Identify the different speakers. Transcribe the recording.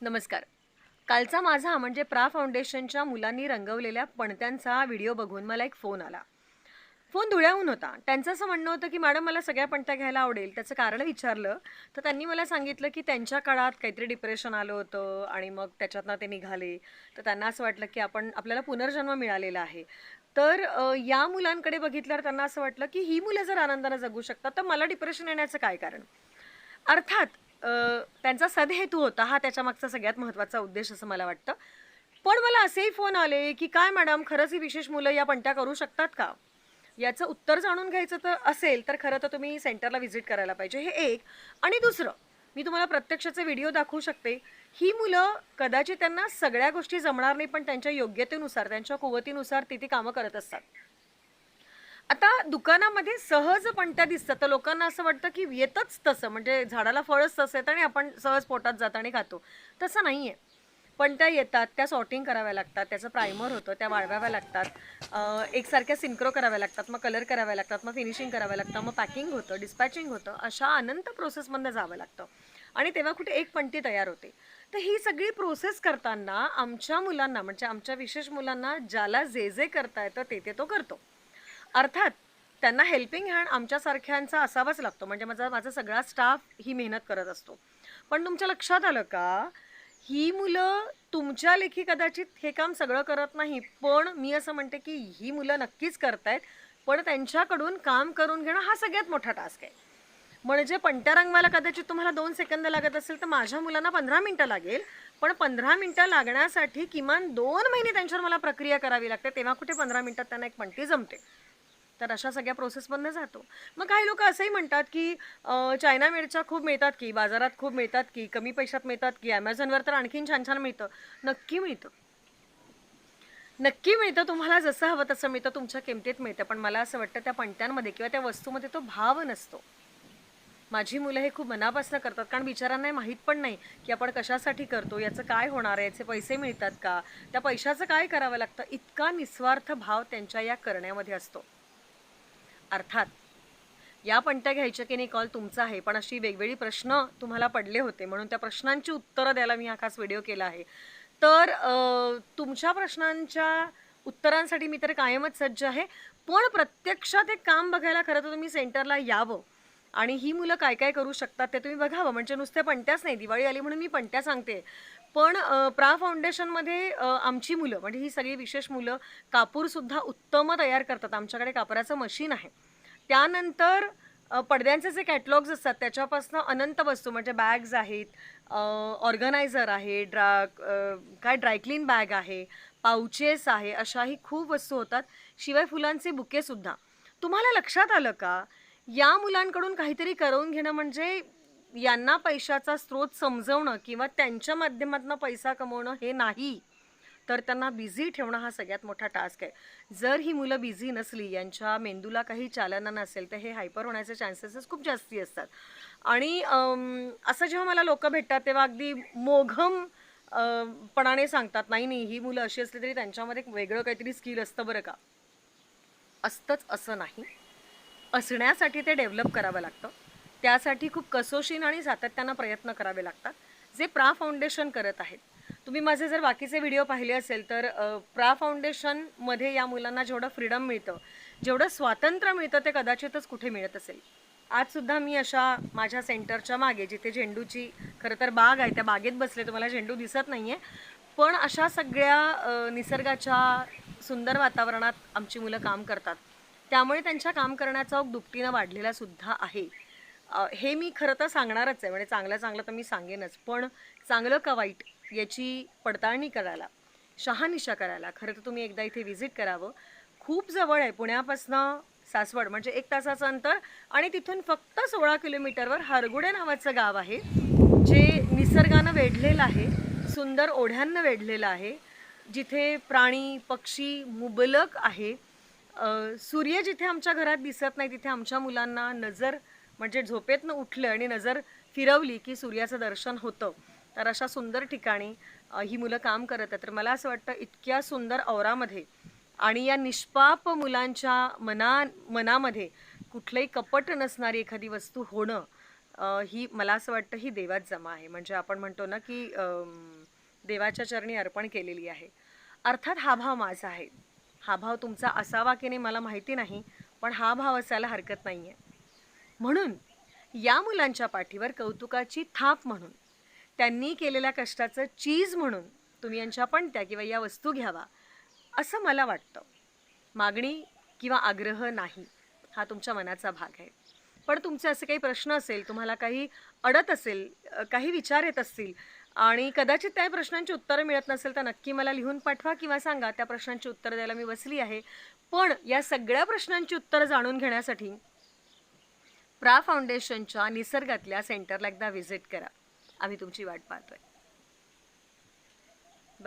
Speaker 1: नमस्कार. कालचा माझा म्हणजे प्रा फाउंडेशनच्या मुलांनी रंगवलेल्या पणत्यांचा व्हिडिओ बघून मला एक फोन आला. फोन धुळ्याहून होता. त्यांचं असं म्हणणं होतं की मॅडम मला सगळ्या पणत्या घ्यायला आवडेल. त्याचं कारण विचारलं. तर त्यांनी मला सांगितलं की त्यांच्या काळात काहीतरी डिप्रेशन आलं होतं आणि मग त्याच्यातनं ते निघाले. तर त्यांना असं वाटलं की आपण आपल्याला पुनर्जन्म मिळालेला आहे. तर या मुलांकडे बघितल्यावर त्यांना असं वाटलं की ही मुलं जर आनंदानं जगू शकतात तर मला डिप्रेशन येण्याचं काय कारण? अर्थात त्यांचा सदहेतू होता हा त्याच्या मागचा सगळ्यात महत्त्वाचा उद्देश असं मला वाटतं. पण मला असेही फोन आले की काय मॅडम खरंच ही विशेष मुलं या पणत्या करू शकतात का? याचं उत्तर जाणून घ्यायचं तर असेल तर खरं तर तुम्ही सेंटरला व्हिजिट करायला पाहिजे. हे एक. आणि दुसरं मी तुम्हाला प्रत्यक्षाचे व्हिडिओ दाखवू शकते. ही मुलं कदाचित त्यांना सगळ्या गोष्टी जमणार नाही पण त्यांच्या योग्यतेनुसार त्यांच्या कुवतीनुसार ती ती कामं करत असतात. आता दुकानामध्ये सहज पणत्या दिसतात. तर लोकांना असं वाटतं की येतच तसं. म्हणजे झाडाला फळच तसं येतं आणि आपण सहज पोटात जात आणि खातो. तसं नाही आहे पणत्या येतात त्या सॉर्टिंग कराव्या लागतात त्याचं प्रायमर होतं त्या वाळवाव्या लागतात. एकसारख्या सिंक्रो कराव्या लागतात मग कलर कराव्या लागतात मग फिनिशिंग कराव्या लागतं मग पॅकिंग होतं डिस्पॅचिंग होतं अशा अनंत प्रोसेसमधनं जावं लागतं. आणि तेव्हा कुठे एक पणती तयार होते. तर ही सगळी प्रोसेस करताना आमच्या मुलांना म्हणजे आमच्या विशेष मुलांना ज्याला जे जे करता येतं ते ते तो करतो. अर्थात त्यांना हेल्पिंग हँड आमच्यासारख्यांचा असावाच लागतो. म्हणजे माझा माझा सगळा स्टाफ ही मेहनत करत असतो. पण तुमच्या लक्षात आलं का? ही मुलं तुमच्या लेखी कदाचित हे काम सगळं करत नाही पण मी असं म्हणते की ही मुलं नक्कीच करतायत पण त्यांच्याकडून काम करून घेणं हा सगळ्यात मोठा टास्क आहे. म्हणजे पणत्या रंगवायला कदाचित तुम्हाला दोन सेकंद लागत असेल तर माझ्या मुलांना पंधरा मिनटं लागेल. पण पंधरा मिनटं लागण्यासाठी किमान दोन महिने त्यांच्यावर मला प्रक्रिया करावी लागते. तेव्हा कुठे पंधरा मिनटात त्यांना एक पंटी जमते. तर अशा सगळ्या प्रोसेसमधनं जातो. मग काही लोक असंही म्हणतात की चायना मिरच्या खूप मिळतात की बाजारात खूप मिळतात की कमी पैशात मिळतात की ॲमेझॉनवर तर आणखीन छान छान मिळतं. नक्की मिळतं. नक्की मिळतं तुम्हाला जसं हवं तसं मिळतं तुमच्या किमतीत मिळतं. पण मला असं वाटतं त्या पणत्यांमध्ये किंवा त्या वस्तूमध्ये तो भाव नसतो. माझी मुलं हे खूप मनापासून करतात कारण बिचारांना माहीत पण नाही की आपण कशासाठी करतो याचं काय होणार आहे याचे पैसे मिळतात का? त्या पैशाचं काय करावं लागतं? इतका निस्वार्थ भाव त्यांच्या या करण्यामध्ये असतो. अर्थात या पणत्या घ्यायच्या की नाही कॉल तुमचा आहे पण अशी वेगवेगळी प्रश्न तुम्हाला पडले होते म्हणून त्या प्रश्नांची उत्तरं द्यायला मी हा खास व्हिडिओ केला आहे. तर तुमच्या प्रश्नांच्या उत्तरांसाठी मी तर कायमच सज्ज आहे पण प्रत्यक्षात एक काम बघायला खरं तर तुम्ही सेंटरला यावं. आणि ही मुलं काय काय करू शकतात ते तुम्ही बघावं. म्हणजे नुसते पणत्याच नाही. दिवाळी आली म्हणून मी पणत्या सांगते. पण प्रा फाउंडेशनमध्ये आमची मुलं म्हणजे ही सगळी विशेष मुलं कापूरसुद्धा उत्तम तयार करतात. आमच्याकडे कापराचं मशीन आहे. त्यानंतर पडद्यांचे जे कॅटलॉग्स असतात त्याच्यापासून अनंत वस्तू म्हणजे बॅग्स आहेत ऑर्गनायझर आहे ड्रा काय ड्रायक्लीन बॅग आहे पाउचेस आहे अशाही खूप वस्तू होतात. शिवाय फुलांचे बुकेसुद्धा तुम्हाला लक्षात आलं का? या मुलांकडून काहीतरी करवून घेणं म्हणजे यांना पैशाचा स्रोत समजवणं किंवा त्यांच्या माध्यमातून पैसा कमवणं हे नाही तर त्यांना बिझी ठेवणं हा सगळ्यात मोठा टास्क आहे. जर ही मुलं बिझी नसली यांच्या मेंदूला काही चालना नसेल तर हे हायपर होण्याचे चान्सेस खूप जास्ती असतात. आणि असं जेव्हा मला लोक भेटतात तेव्हा अगदी मोघम पणाने सांगतात नाही नाही ही मुलं अशी असली तरी त्यांच्यामध्ये एक वेगळं काहीतरी स्किल असतं बरं का. असतंच असं नाही. असण्यासाठी ते डेव्हलप करावं लागतं. त्यासाठी खूप कसोशीन आणि सातत्यानं प्रयत्न करावे लागतात. जे प्रा फाउंडेशन करत आहेत. तुम्ही माझे जर बाकीचे व्हिडिओ पाहिले असेल तर प्रा फाउंडेशनमध्ये या मुलांना जेवढं फ्रीडम मिळतं जेवढं स्वातंत्र्य मिळतं ते कदाचितच कुठे मिळत असेल. आजसुद्धा मी अशा माझ्या सेंटरच्या मागे जिथे झेंडूची खरं तर बाग आहे त्या बागेत बसले तुम्हाला झेंडू दिसत नाही आहे पण अशा सगळ्या निसर्गाच्या सुंदर वातावरणात आमची मुलं काम करतात. त्यामुळे त्यांच्या काम करण्याचा ओघ दुपटीनं वाढलेला सुद्धा आहे. हे मी खरं तर सांगणारच आहे म्हणजे चांगलं चांगलं तर मी सांगेनच. पण चांगलं का वाईट याची पडताळणी करायला शहानिशा करायला खरं तर तुम्ही एकदा इथे व्हिजिट करावं. खूप जवळ आहे पुण्यापासनं सासवड म्हणजे एक तासाचं अंतर आणि तिथून फक्त सोळा किलोमीटरवर हरगुडे नावाचं गाव आहे जे निसर्गानं वेढलेलं आहे सुंदर ओढ्यांनं वेढलेलं आहे जिथे प्राणी पक्षी मुबलक आहे. सूर्य जिथे आमच्या घरात दिसत नाही तिथे आमच्या मुलांना नजर म्हणजे झोपेतनं उठलं आणि नजर फिरवली की सूर्याचं दर्शन होतं. तर अशा सुंदर ठिकाणी ही मुलं काम करत आहेत. तर मला असं वाटतं इतक्या सुंदर औरामध्ये आणि या निष्पाप मुलांच्या मना मनामध्ये कुठलंही कपट नसणारी एखादी वस्तू होणं ही मला असं वाटतं ही देवात जमा आहे. म्हणजे आपण म्हणतो ना की देवाच्या चरणी अर्पण केलेली आहे. अर्थात हा भाव माझा आहे. हा भाव तुमचा असावा की नाही मला माहिती नाही पण हा भाव असायला हरकत नाही आहे म्हणून या मुलांच्या पाठीवर कौतुकाची थाप म्हणून त्यांनी केलेल्या कष्टाचं चीज म्हणून तुम्ही यांच्या पण त्या किंवा या वस्तू घ्यावा असं मला वाटतं. मागणी किंवा आग्रह नाही हा तुमच्या मनाचा भाग आहे. पण तुमचे असे काही प्रश्न असेल तुम्हाला काही अडत असेल काही विचार येत असतील आणि कदाचित त्या प्रश्नांची उत्तरं मिळत नसेल तर नक्की मला लिहून पाठवा किंवा सांगा त्या प्रश्नांची उत्तरं द्यायला मी बसली आहे. पण या सगळ्या प्रश्नांची उत्तरं जाणून घेण्यासाठी प्रा फाउंडेशनच्या निसर्गातल्या सेंटरला एकदा व्हिजिट करा. आम्ही तुमची वाट पाहतोय.